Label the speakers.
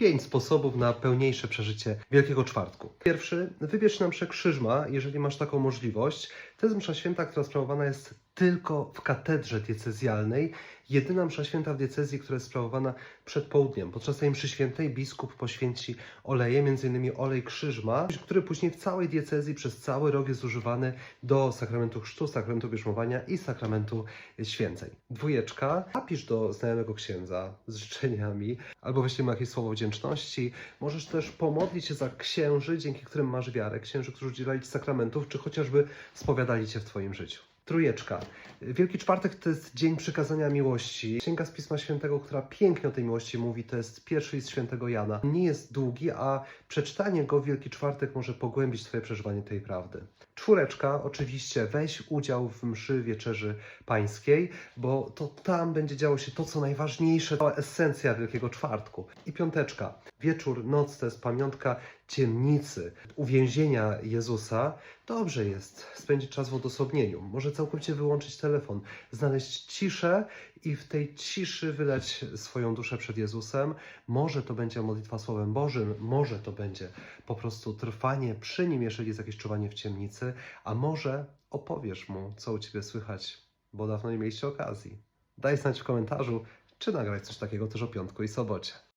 Speaker 1: pięć sposobów na pełniejsze przeżycie Wielkiego Czwartku. Pierwszy, wybierz na mszę krzyżma, jeżeli masz taką możliwość. To jest msza święta, która sprawowana jest tylko w katedrze diecezjalnej. Jedyna msza święta w diecezji, która jest sprawowana przed południem. Podczas tej mszy świętej biskup poświęci oleje, m.in. olej krzyżma, który później w całej diecezji przez cały rok jest używany do sakramentu chrztu, sakramentu bierzmowania i sakramentu święceń. Dwójeczka, napisz do znajomego księdza z życzeniami, albo weźmy jakieś słowo wdzięczności. Możesz też pomodlić się za księży, dzięki którym masz wiarę, księży, którzy udzielali Ci sakramentów, czy chociażby spowiadali Cię w Twoim życiu. Trójeczka. Wielki Czwartek to jest dzień przykazania miłości. Księga z Pisma Świętego, która pięknie o tej miłości mówi, to jest pierwszy list świętego Jana. Nie jest długi, a przeczytanie go w Wielki Czwartek może pogłębić Twoje przeżywanie tej prawdy. Czwóreczka, oczywiście, weź udział w mszy wieczerzy pańskiej, bo to tam będzie działo się to, co najważniejsze, cała esencja Wielkiego Czwartku. I piąteczka. Wieczór, noc to jest pamiątka ciemnicy, uwięzienia Jezusa. Dobrze jest spędzić czas w odosobnieniu, może całkowicie wyłączyć telefon, znaleźć ciszę i w tej ciszy wylać swoją duszę przed Jezusem. Może to będzie modlitwa Słowem Bożym, może to będzie po prostu trwanie przy Nim, jeżeli jest jakieś czuwanie w ciemnicy, a może opowiesz Mu, co u Ciebie słychać, bo dawno nie mieliście okazji. Daj znać w komentarzu, czy nagrać coś takiego też o piątku i sobocie.